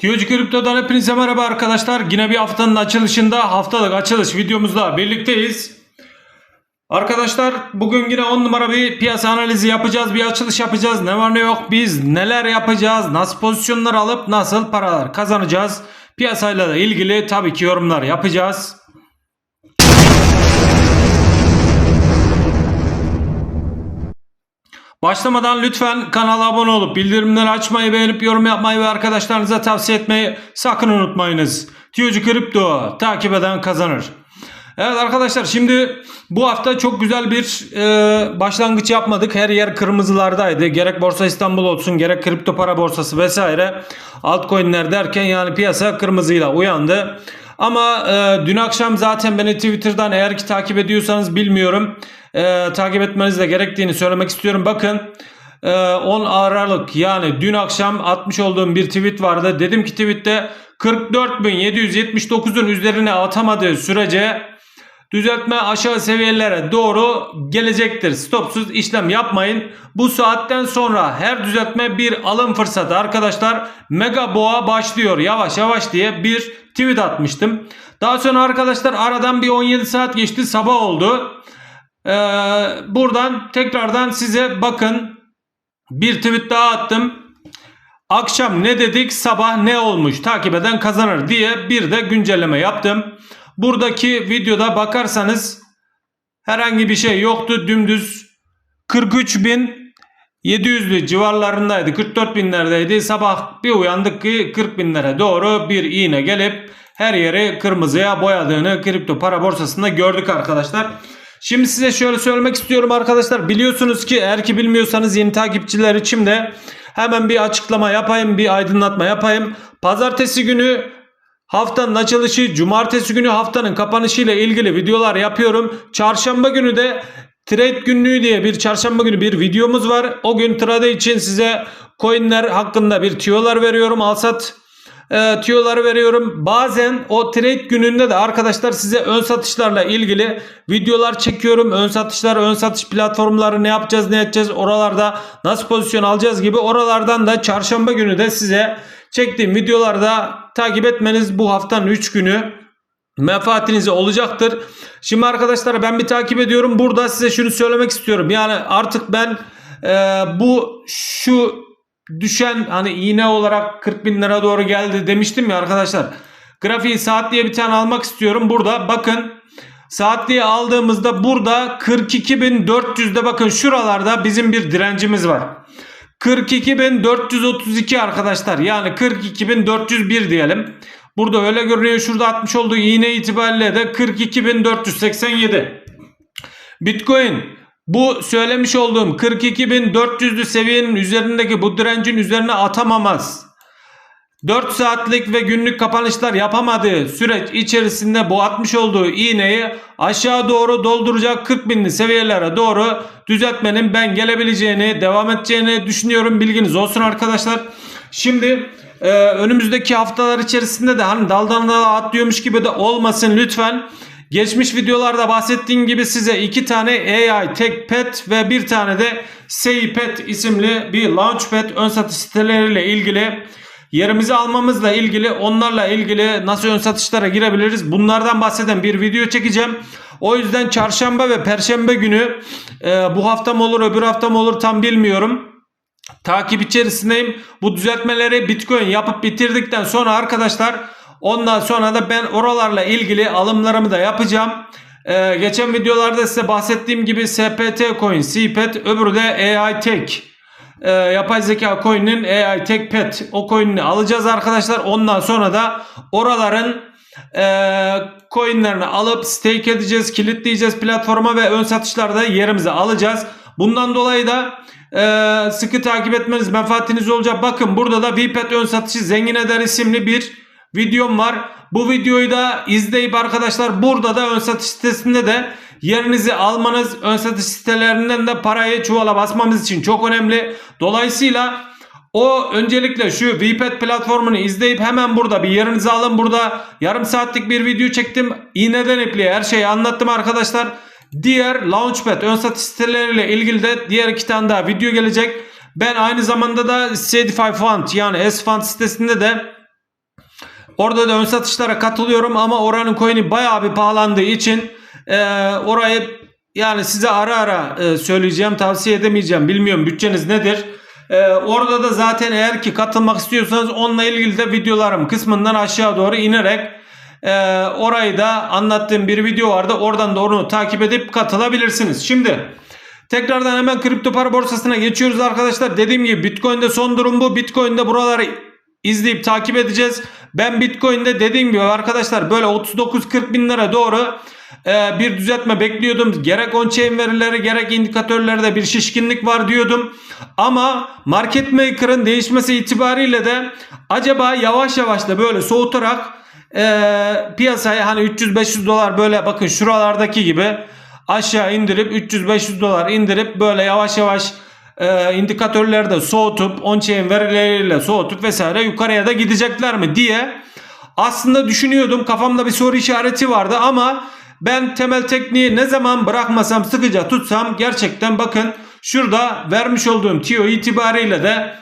Tiyocu Kripto'dan hepinize merhaba arkadaşlar. Yine bir haftanın açılışında haftalık açılış videomuzda birlikteyiz. Arkadaşlar bugün yine 10 numara bir piyasa analizi yapacağız. Bir açılış yapacağız. Ne var ne yok biz neler yapacağız. Nasıl pozisyonlar alıp nasıl paralar kazanacağız. Piyasayla da ilgili tabii ki yorumlar yapacağız. Başlamadan lütfen kanala abone olup bildirimleri açmayı, beğenip yorum yapmayı ve arkadaşlarınıza tavsiye etmeyi sakın unutmayınız. Tiyocu Kripto takip eden kazanır. Evet arkadaşlar şimdi bu hafta çok güzel bir e, başlangıç yapmadık. Her yer kırmızılardaydı. Gerek Borsa İstanbul olsun gerek kripto para borsası vesaire altcoin'ler derken yani piyasa kırmızıyla uyandı. Ama e, dün akşam zaten beni Twitter'dan eğer ki takip ediyorsanız bilmiyorum. E, takip etmeniz de gerektiğini söylemek istiyorum. Bakın e, 10 Aralık yani dün akşam atmış olduğum bir tweet vardı. Dedim ki tweette 44.779'un üzerine atamadığı sürece düzeltme aşağı seviyelere doğru gelecektir. Stopsuz işlem yapmayın. Bu saatten sonra her düzeltme bir alım fırsatı arkadaşlar. Mega boğa başlıyor yavaş yavaş diye bir tweet atmıştım. Daha sonra arkadaşlar aradan bir 17 saat geçti sabah oldu. Ee, buradan tekrardan size bakın bir tweet daha attım. Akşam ne dedik sabah ne olmuş takip eden kazanır diye bir de güncelleme yaptım. Buradaki videoda bakarsanız herhangi bir şey yoktu. Dümdüz 43.700'lü civarlarındaydı. 44 binlerdeydi. Sabah bir uyandık ki 40 binlere doğru bir iğne gelip her yeri kırmızıya boyadığını kripto para borsasında gördük arkadaşlar. Şimdi size şöyle söylemek istiyorum arkadaşlar. Biliyorsunuz ki eğer ki bilmiyorsanız yeni takipçiler için de hemen bir açıklama yapayım, bir aydınlatma yapayım. Pazartesi günü Haftanın açılışı, cumartesi günü haftanın kapanışı ile ilgili videolar yapıyorum. Çarşamba günü de Trade günlüğü diye bir çarşamba günü bir videomuz var. O gün trade için size coinler hakkında bir tüyolar veriyorum. Alsat e, tüyoları veriyorum. Bazen o trade gününde de arkadaşlar size ön satışlarla ilgili videolar çekiyorum. Ön satışlar, ön satış platformları ne yapacağız, ne edeceğiz, oralarda nasıl pozisyon alacağız gibi oralardan da çarşamba günü de size çektiğim videolarda takip etmeniz bu haftanın 3 günü menfaatinize olacaktır. Şimdi arkadaşlar ben bir takip ediyorum. Burada size şunu söylemek istiyorum. Yani artık ben e, bu şu düşen hani iğne olarak 40 bin lira doğru geldi demiştim ya arkadaşlar. Grafiği saat diye bir tane almak istiyorum. Burada bakın saat diye aldığımızda burada 42.400'de bakın şuralarda bizim bir direncimiz var. 42.432 arkadaşlar yani 42.401 diyelim. Burada öyle görünüyor. Şurada atmış olduğu iğne itibariyle de 42.487. Bitcoin bu söylemiş olduğum 42.400'lü seviyenin üzerindeki bu direncin üzerine atamamaz. 4 saatlik ve günlük kapanışlar yapamadığı süreç içerisinde bu atmış olduğu iğneyi aşağı doğru dolduracak 40 binli seviyelere doğru düzeltmenin ben gelebileceğini, devam edeceğini düşünüyorum. Bilginiz olsun arkadaşlar. Şimdi e, önümüzdeki haftalar içerisinde de hani daldan dala atlıyormuş gibi de olmasın lütfen. Geçmiş videolarda bahsettiğim gibi size iki tane AI Tech Pet ve bir tane de SeiPet isimli bir Launchpad ön satış siteleriyle ilgili yerimizi almamızla ilgili onlarla ilgili nasıl ön satışlara girebiliriz bunlardan bahseden bir video çekeceğim. O yüzden çarşamba ve perşembe günü e, bu hafta mı olur öbür hafta mı olur tam bilmiyorum. Takip içerisindeyim. Bu düzeltmeleri Bitcoin yapıp bitirdikten sonra arkadaşlar ondan sonra da ben oralarla ilgili alımlarımı da yapacağım. Ee, geçen videolarda size bahsettiğim gibi SPT coin, CPET öbürü de AI Tech. Ee, yapay zeka coin'in AI Tech Pet o coin'ini alacağız arkadaşlar. Ondan sonra da oraların e, coin'lerini alıp stake edeceğiz, kilitleyeceğiz platforma ve ön satışlarda yerimizi alacağız. Bundan dolayı da e, sıkı takip etmeniz menfaatiniz olacak. Bakın burada da VPET ön satışı zengin eder isimli bir videom var. Bu videoyu da izleyip arkadaşlar burada da ön satış sitesinde de yerinizi almanız ön satış sitelerinden de parayı çuvala basmamız için çok önemli. Dolayısıyla o öncelikle şu VPET platformunu izleyip hemen burada bir yerinizi alın. Burada yarım saatlik bir video çektim. İğneden ipliğe her şeyi anlattım arkadaşlar. Diğer Launchpad ön satış siteleriyle ilgili de diğer iki tane daha video gelecek. Ben aynı zamanda da Sedify Fund yani S-Fund sitesinde de Orada da ön satışlara katılıyorum ama oranın coin'i bayağı bir pahalandığı için e, orayı yani size ara ara e, söyleyeceğim tavsiye edemeyeceğim. Bilmiyorum bütçeniz nedir? E, orada da zaten eğer ki katılmak istiyorsanız onunla ilgili de videolarım kısmından aşağı doğru inerek e, orayı da anlattığım bir video vardı. Oradan da onu takip edip katılabilirsiniz. Şimdi tekrardan hemen kripto para borsasına geçiyoruz arkadaşlar. Dediğim gibi Bitcoin'de son durum bu. Bitcoin'de buraları izleyip takip edeceğiz. Ben Bitcoin'de dediğim gibi arkadaşlar böyle 39-40 bin lira doğru e, bir düzeltme bekliyordum. Gerek on-chain verileri gerek indikatörlerde bir şişkinlik var diyordum. Ama market maker'ın değişmesi itibariyle de acaba yavaş yavaş da böyle soğutarak e, piyasaya hani 300-500 dolar böyle bakın şuralardaki gibi aşağı indirip 300-500 dolar indirip böyle yavaş yavaş e, indikatörlerde soğutup on-chain verileriyle soğutup vesaire yukarıya da gidecekler mi diye aslında düşünüyordum. Kafamda bir soru işareti vardı ama ben temel tekniği ne zaman bırakmasam sıkıca tutsam gerçekten bakın şurada vermiş olduğum tiyo itibariyle de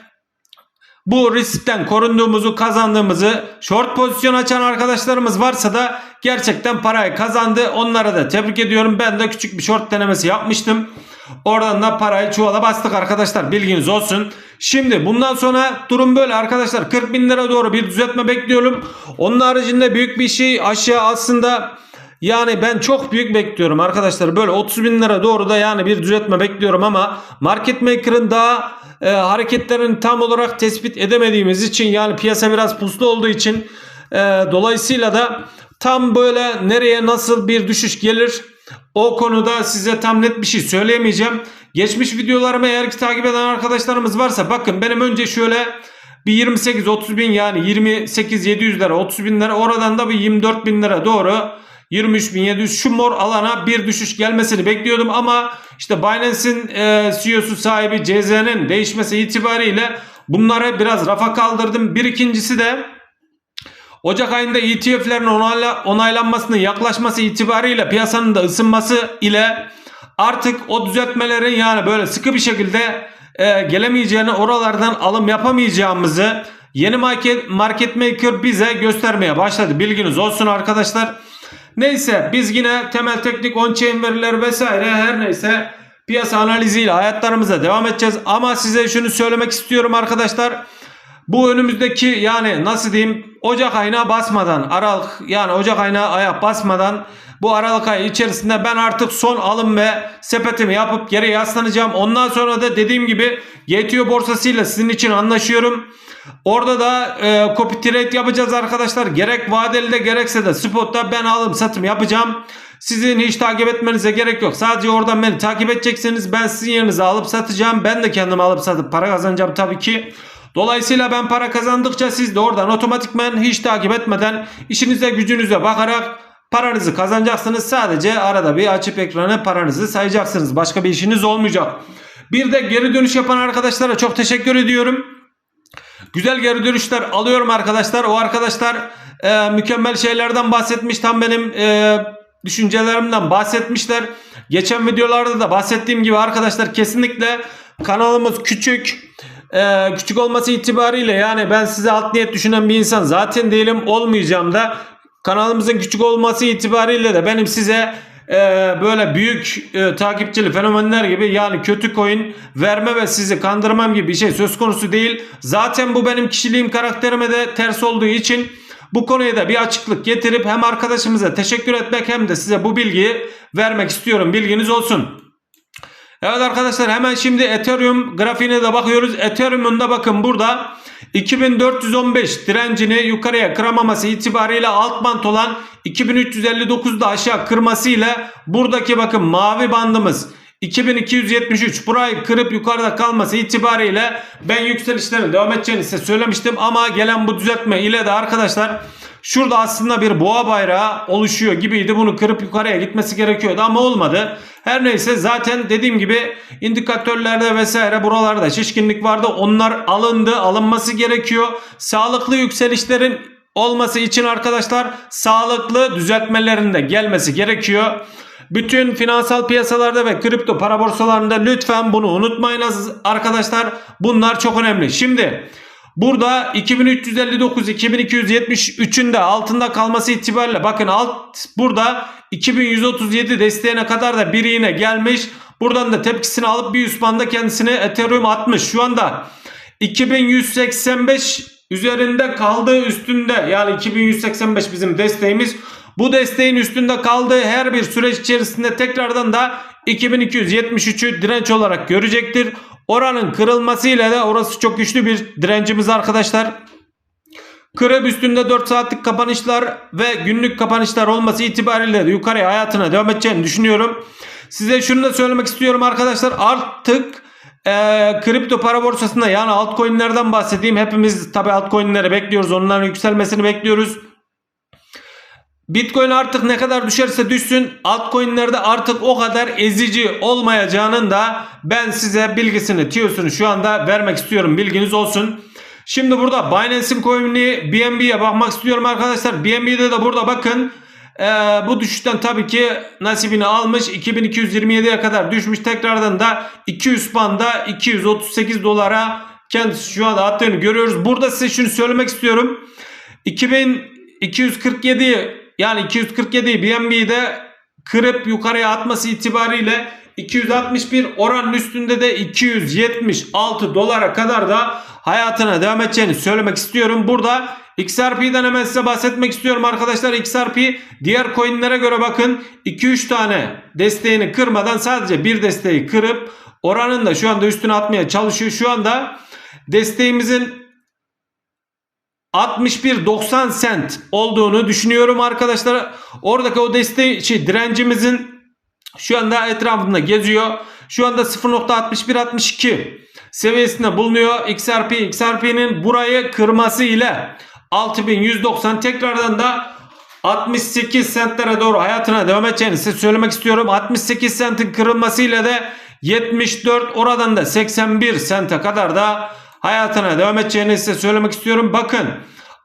bu riskten korunduğumuzu kazandığımızı short pozisyon açan arkadaşlarımız varsa da gerçekten parayı kazandı. Onlara da tebrik ediyorum. Ben de küçük bir short denemesi yapmıştım. Oradan da parayı çuvala bastık arkadaşlar bilginiz olsun. Şimdi bundan sonra durum böyle arkadaşlar 40 bin lira doğru bir düzeltme bekliyorum. Onun haricinde büyük bir şey aşağı aslında yani ben çok büyük bekliyorum arkadaşlar. Böyle 30 bin lira doğru da yani bir düzeltme bekliyorum ama market maker'ın daha e, hareketlerini tam olarak tespit edemediğimiz için yani piyasa biraz puslu olduğu için e, dolayısıyla da tam böyle nereye nasıl bir düşüş gelir o konuda size tam net bir şey söyleyemeyeceğim. Geçmiş videolarımı eğer ki takip eden arkadaşlarımız varsa bakın benim önce şöyle bir 28-30 bin yani 28-700 lira 30 bin lira oradan da bir 24 bin lira doğru 23.700 şu mor alana bir düşüş gelmesini bekliyordum ama işte Binance'in e, CEO'su sahibi CZ'nin değişmesi itibariyle bunları biraz rafa kaldırdım. Bir ikincisi de Ocak ayında ETF'lerin onayla, onaylanmasının yaklaşması itibariyle piyasanın da ısınması ile artık o düzeltmelerin yani böyle sıkı bir şekilde e, gelemeyeceğini oralardan alım yapamayacağımızı yeni market, market maker bize göstermeye başladı. Bilginiz olsun arkadaşlar. Neyse biz yine temel teknik on-chain verileri vesaire her neyse piyasa analiziyle hayatlarımıza devam edeceğiz. Ama size şunu söylemek istiyorum arkadaşlar. Bu önümüzdeki yani nasıl diyeyim Ocak ayına basmadan Aralık yani Ocak ayına ayak basmadan bu Aralık ayı içerisinde ben artık son alım ve sepetimi yapıp geri yaslanacağım. Ondan sonra da dediğim gibi GTO borsasıyla sizin için anlaşıyorum. Orada da e, copy trade yapacağız arkadaşlar. Gerek vadeli de gerekse de spotta ben alım satım yapacağım. Sizin hiç takip etmenize gerek yok. Sadece oradan beni takip edeceksiniz. Ben sizin yerinize alıp satacağım. Ben de kendim alıp satıp para kazanacağım tabii ki. Dolayısıyla ben para kazandıkça siz de oradan otomatikmen hiç takip etmeden işinize gücünüze bakarak paranızı kazanacaksınız. Sadece arada bir açıp ekranı paranızı sayacaksınız. Başka bir işiniz olmayacak. Bir de geri dönüş yapan arkadaşlara çok teşekkür ediyorum. Güzel geri dönüşler alıyorum arkadaşlar. O arkadaşlar e, mükemmel şeylerden bahsetmiş. Tam benim e, düşüncelerimden bahsetmişler. Geçen videolarda da bahsettiğim gibi arkadaşlar kesinlikle kanalımız küçük. E, küçük olması itibariyle yani ben size alt niyet düşünen bir insan zaten değilim olmayacağım da kanalımızın küçük olması itibariyle de benim size e, böyle büyük e, takipçili fenomenler gibi yani kötü coin verme ve sizi kandırmam gibi bir şey söz konusu değil. Zaten bu benim kişiliğim karakterime de ters olduğu için bu konuya da bir açıklık getirip hem arkadaşımıza teşekkür etmek hem de size bu bilgiyi vermek istiyorum. Bilginiz olsun. Evet arkadaşlar hemen şimdi Ethereum grafiğine de bakıyoruz. Ethereum'un da bakın burada 2415 direncini yukarıya kıramaması itibariyle alt bant olan 2359'da aşağı kırmasıyla buradaki bakın mavi bandımız 2273 burayı kırıp yukarıda kalması itibariyle ben yükselişlerin devam edeceğini size söylemiştim ama gelen bu düzeltme ile de arkadaşlar şurada aslında bir boğa bayrağı oluşuyor gibiydi. Bunu kırıp yukarıya gitmesi gerekiyordu ama olmadı. Her neyse zaten dediğim gibi indikatörlerde vesaire buralarda şişkinlik vardı. Onlar alındı, alınması gerekiyor. Sağlıklı yükselişlerin olması için arkadaşlar sağlıklı düzeltmelerin de gelmesi gerekiyor. Bütün finansal piyasalarda ve kripto para borsalarında lütfen bunu unutmayınız arkadaşlar. Bunlar çok önemli. Şimdi Burada 2359 2273'ün de altında kalması itibariyle bakın alt burada 2137 desteğine kadar da bir iğne gelmiş. Buradan da tepkisini alıp bir üst banda kendisine Ethereum atmış. Şu anda 2185 üzerinde kaldığı üstünde yani 2185 bizim desteğimiz. Bu desteğin üstünde kaldığı her bir süreç içerisinde tekrardan da 2273'ü direnç olarak görecektir. Oranın kırılmasıyla da orası çok güçlü bir direncimiz arkadaşlar. Kırıp üstünde 4 saatlik kapanışlar ve günlük kapanışlar olması itibariyle de yukarıya hayatına devam edeceğini düşünüyorum. Size şunu da söylemek istiyorum arkadaşlar. Artık e, kripto para borsasında yani altcoin'lerden bahsedeyim. Hepimiz tabi altcoin'leri bekliyoruz. Onların yükselmesini bekliyoruz. Bitcoin artık ne kadar düşerse düşsün altcoin'lerde artık o kadar ezici olmayacağının da ben size bilgisini tiyosunu şu anda vermek istiyorum. Bilginiz olsun. Şimdi burada Binance'in coin'i BNB'ye bakmak istiyorum arkadaşlar. BNB'de de burada bakın ee, bu düşüşten tabii ki nasibini almış. 2227'ye kadar düşmüş. Tekrardan da 200 panda 238 dolara kendisi şu anda attığını görüyoruz. Burada size şunu söylemek istiyorum. 2247 yani 247'yi BNB'de kırıp yukarıya atması itibariyle 261 oranın üstünde de 276 dolara kadar da hayatına devam edeceğini söylemek istiyorum. Burada XRP'den hemen size bahsetmek istiyorum arkadaşlar. XRP diğer coinlere göre bakın 2-3 tane desteğini kırmadan sadece bir desteği kırıp oranın da şu anda üstüne atmaya çalışıyor. Şu anda desteğimizin 61.90 cent olduğunu düşünüyorum arkadaşlar. Oradaki o desteği şey, direncimizin şu anda etrafında geziyor. Şu anda 0.6162 seviyesinde bulunuyor. XRP XRP'nin burayı kırması ile 6190 tekrardan da 68 sentlere doğru hayatına devam edeceğini size söylemek istiyorum. 68 sentin kırılmasıyla da 74 oradan da 81 sente kadar da hayatına devam edeceğini size söylemek istiyorum. Bakın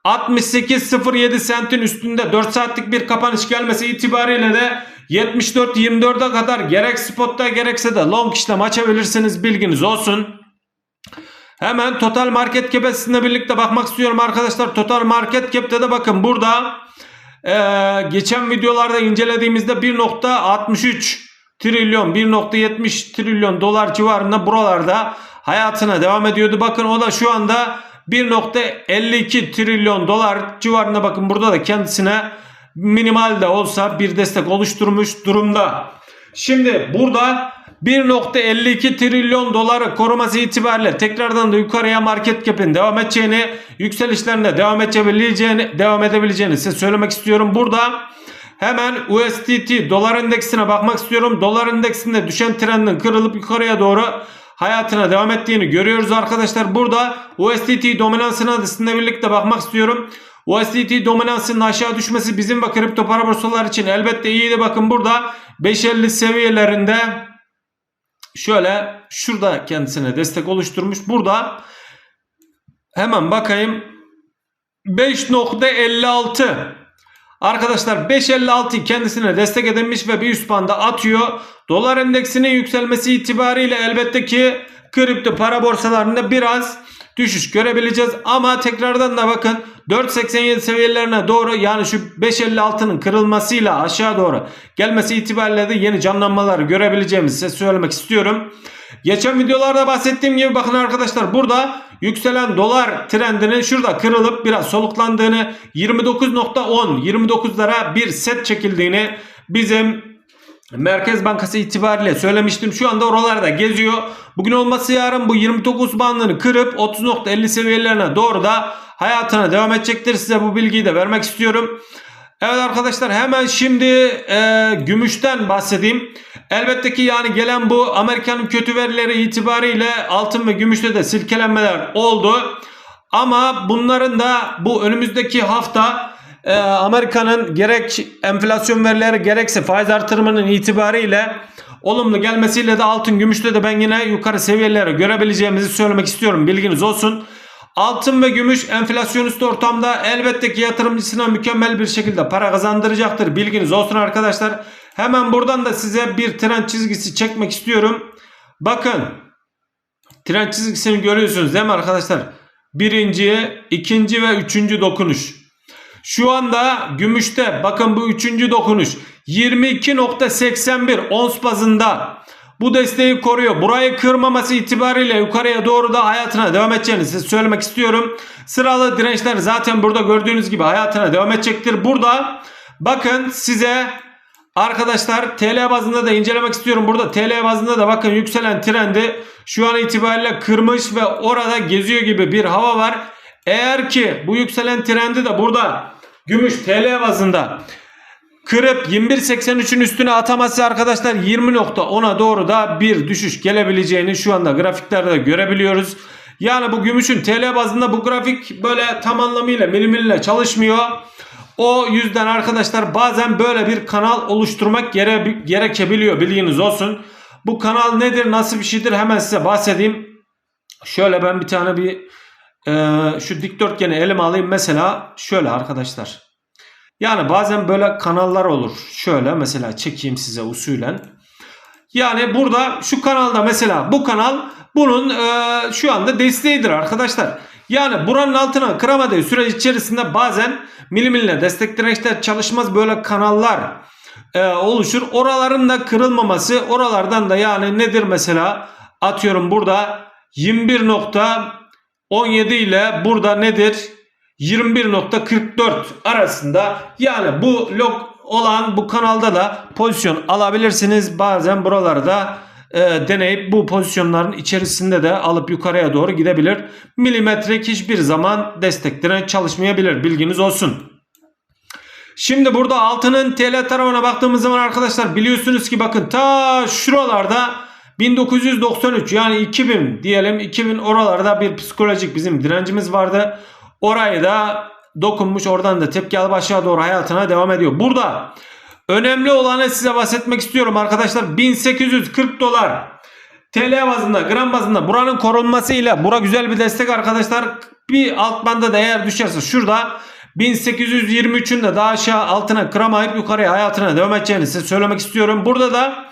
68.07 sentin üstünde 4 saatlik bir kapanış gelmesi itibariyle de 74-24'e kadar gerek spotta gerekse de long işlem açabilirsiniz bilginiz olsun. Hemen total market cap'e sizinle birlikte bakmak istiyorum arkadaşlar. Total market cap'te de bakın burada e, geçen videolarda incelediğimizde 1.63 trilyon 1.70 trilyon dolar civarında buralarda hayatına devam ediyordu. Bakın o da şu anda 1.52 trilyon dolar civarında bakın burada da kendisine minimal de olsa bir destek oluşturmuş durumda. Şimdi burada 1.52 trilyon doları koruması itibariyle tekrardan da yukarıya market cap'in devam edeceğini, yükselişlerinde devam edebileceğini, devam edebileceğini size söylemek istiyorum. Burada hemen USDT dolar endeksine bakmak istiyorum. Dolar endeksinde düşen trendin kırılıp yukarıya doğru hayatına devam ettiğini görüyoruz arkadaşlar. Burada USDT dominansına da birlikte bakmak istiyorum. USDT dominansının aşağı düşmesi bizim ve kripto para borsalar için elbette iyiydi. Bakın burada 5.50 seviyelerinde şöyle şurada kendisine destek oluşturmuş. Burada hemen bakayım 5.56 Arkadaşlar 5.56 kendisine destek edilmiş ve bir üst banda atıyor. Dolar endeksinin yükselmesi itibariyle elbette ki kripto para borsalarında biraz düşüş görebileceğiz. Ama tekrardan da bakın 4.87 seviyelerine doğru yani şu 5.56'nın kırılmasıyla aşağı doğru gelmesi itibariyle de yeni canlanmaları görebileceğimizi size söylemek istiyorum. Geçen videolarda bahsettiğim gibi bakın arkadaşlar burada yükselen dolar trendinin şurada kırılıp biraz soluklandığını 29.10 29'lara bir set çekildiğini bizim Merkez Bankası itibariyle söylemiştim. Şu anda oralarda geziyor. Bugün olması yarın bu 29 bandını kırıp 30.50 seviyelerine doğru da hayatına devam edecektir. Size bu bilgiyi de vermek istiyorum. Evet arkadaşlar hemen şimdi e, gümüşten bahsedeyim. Elbette ki yani gelen bu Amerika'nın kötü verileri itibariyle altın ve gümüşte de silkelenmeler oldu. Ama bunların da bu önümüzdeki hafta e, Amerika'nın gerek enflasyon verileri gerekse faiz artırımının itibariyle olumlu gelmesiyle de altın gümüşte de ben yine yukarı seviyelere görebileceğimizi söylemek istiyorum. Bilginiz olsun. Altın ve gümüş enflasyonist ortamda elbette ki yatırımcısına mükemmel bir şekilde para kazandıracaktır. Bilginiz olsun arkadaşlar. Hemen buradan da size bir trend çizgisi çekmek istiyorum. Bakın trend çizgisini görüyorsunuz değil mi arkadaşlar? birinci, ikinci ve üçüncü dokunuş. Şu anda gümüşte bakın bu üçüncü dokunuş 22.81 ons bazında bu desteği koruyor. Burayı kırmaması itibariyle yukarıya doğru da hayatına devam edeceğini size söylemek istiyorum. Sıralı dirençler zaten burada gördüğünüz gibi hayatına devam edecektir. Burada bakın size arkadaşlar TL bazında da incelemek istiyorum. Burada TL bazında da bakın yükselen trendi şu an itibariyle kırmış ve orada geziyor gibi bir hava var. Eğer ki bu yükselen trendi de burada gümüş TL bazında kırıp 21.83'ün üstüne atamazsa arkadaşlar 20.10'a doğru da bir düşüş gelebileceğini şu anda grafiklerde görebiliyoruz. Yani bu gümüşün TL bazında bu grafik böyle tam anlamıyla milimille çalışmıyor. O yüzden arkadaşlar bazen böyle bir kanal oluşturmak gere gerekebiliyor bilginiz olsun. Bu kanal nedir nasıl bir şeydir hemen size bahsedeyim. Şöyle ben bir tane bir e, şu dikdörtgeni elime alayım mesela şöyle arkadaşlar. Yani bazen böyle kanallar olur. Şöyle mesela çekeyim size usulen. Yani burada şu kanalda mesela bu kanal bunun e, şu anda desteğidir arkadaşlar. Yani buranın altına kıramadığı süreç içerisinde bazen milimille destek çalışmaz böyle kanallar e, oluşur. Oraların da kırılmaması oralardan da yani nedir mesela atıyorum burada 21.17 ile burada nedir 21.44 arasında yani bu log olan bu kanalda da pozisyon alabilirsiniz. Bazen buralarda e, deneyip bu pozisyonların içerisinde de alıp yukarıya doğru gidebilir. Milimetrik hiçbir zaman desteklerine çalışmayabilir. Bilginiz olsun. Şimdi burada altının TL tarafına baktığımız zaman arkadaşlar biliyorsunuz ki bakın ta şuralarda 1993 yani 2000 diyelim 2000 oralarda bir psikolojik bizim direncimiz vardı. Orayı da dokunmuş oradan da tepki alıp aşağı doğru hayatına devam ediyor. Burada önemli olanı size bahsetmek istiyorum arkadaşlar. 1840 dolar TL bazında gram bazında buranın korunmasıyla bura güzel bir destek arkadaşlar. Bir alt banda da eğer düşerse şurada 1823'ün de daha aşağı altına kıramayıp yukarıya hayatına devam edeceğini size söylemek istiyorum. Burada da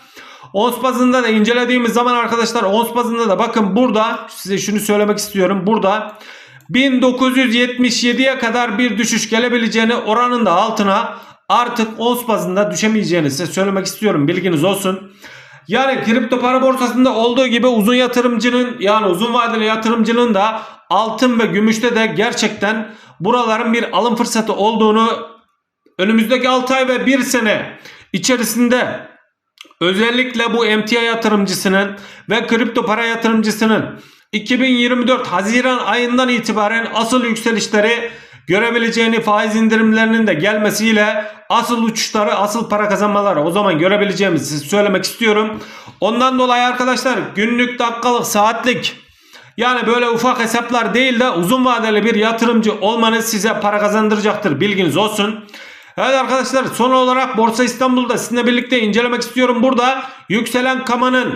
ons bazında da incelediğimiz zaman arkadaşlar ons bazında da bakın burada size şunu söylemek istiyorum. Burada 1977'ye kadar bir düşüş gelebileceğini oranın da altına artık ons bazında düşemeyeceğini size söylemek istiyorum. Bilginiz olsun. Yani kripto para borsasında olduğu gibi uzun yatırımcının yani uzun vadeli yatırımcının da altın ve gümüşte de gerçekten buraların bir alım fırsatı olduğunu önümüzdeki 6 ay ve 1 sene içerisinde özellikle bu emtia yatırımcısının ve kripto para yatırımcısının 2024 Haziran ayından itibaren asıl yükselişleri görebileceğini faiz indirimlerinin de gelmesiyle asıl uçuşları asıl para kazanmaları o zaman görebileceğimizi söylemek istiyorum. Ondan dolayı arkadaşlar günlük dakikalık saatlik yani böyle ufak hesaplar değil de uzun vadeli bir yatırımcı olmanız size para kazandıracaktır bilginiz olsun. Evet arkadaşlar son olarak Borsa İstanbul'da sizinle birlikte incelemek istiyorum. Burada yükselen kamanın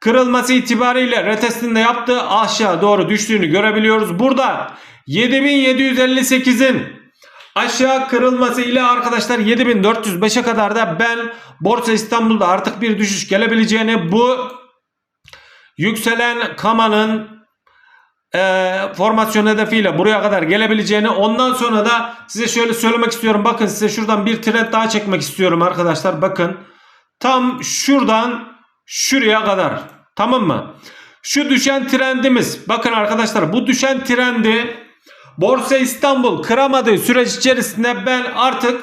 kırılması itibariyle retestinde yaptığı aşağı doğru düştüğünü görebiliyoruz. Burada 7758'in aşağı kırılması ile arkadaşlar 7405'e kadar da ben Borsa İstanbul'da artık bir düşüş gelebileceğini bu yükselen kamanın e, formasyon hedefiyle buraya kadar gelebileceğini ondan sonra da size şöyle söylemek istiyorum. Bakın size şuradan bir trend daha çekmek istiyorum arkadaşlar. Bakın tam şuradan şuraya kadar tamam mı? Şu düşen trendimiz bakın arkadaşlar bu düşen trendi Borsa İstanbul kıramadığı süreç içerisinde ben artık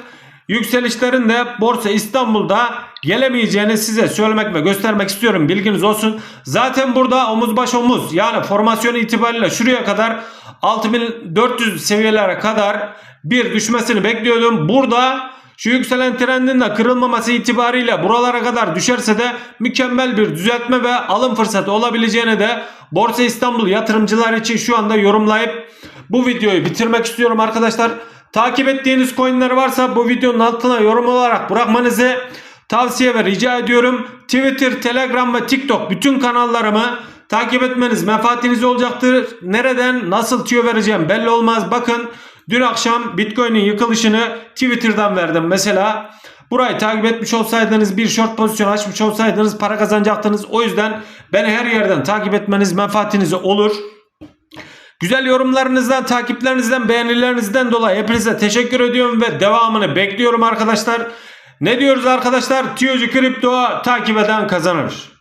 yükselişlerin de Borsa İstanbul'da gelemeyeceğini size söylemek ve göstermek istiyorum. Bilginiz olsun. Zaten burada omuz baş omuz yani formasyon itibariyle şuraya kadar 6400 seviyelere kadar bir düşmesini bekliyordum. Burada şu yükselen trendin de kırılmaması itibariyle buralara kadar düşerse de mükemmel bir düzeltme ve alım fırsatı olabileceğini de Borsa İstanbul yatırımcılar için şu anda yorumlayıp bu videoyu bitirmek istiyorum arkadaşlar. Takip ettiğiniz coinler varsa bu videonun altına yorum olarak bırakmanızı tavsiye ve rica ediyorum. Twitter, Telegram ve TikTok bütün kanallarımı takip etmeniz menfaatiniz olacaktır. Nereden nasıl tüyo vereceğim belli olmaz. Bakın dün akşam Bitcoin'in yıkılışını Twitter'dan verdim. Mesela burayı takip etmiş olsaydınız bir short pozisyon açmış olsaydınız para kazanacaktınız. O yüzden beni her yerden takip etmeniz menfaatinize olur. Güzel yorumlarınızdan, takiplerinizden, beğenilerinizden dolayı hepinize teşekkür ediyorum ve devamını bekliyorum arkadaşlar. Ne diyoruz arkadaşlar? Tiyocu Kripto takip eden kazanır.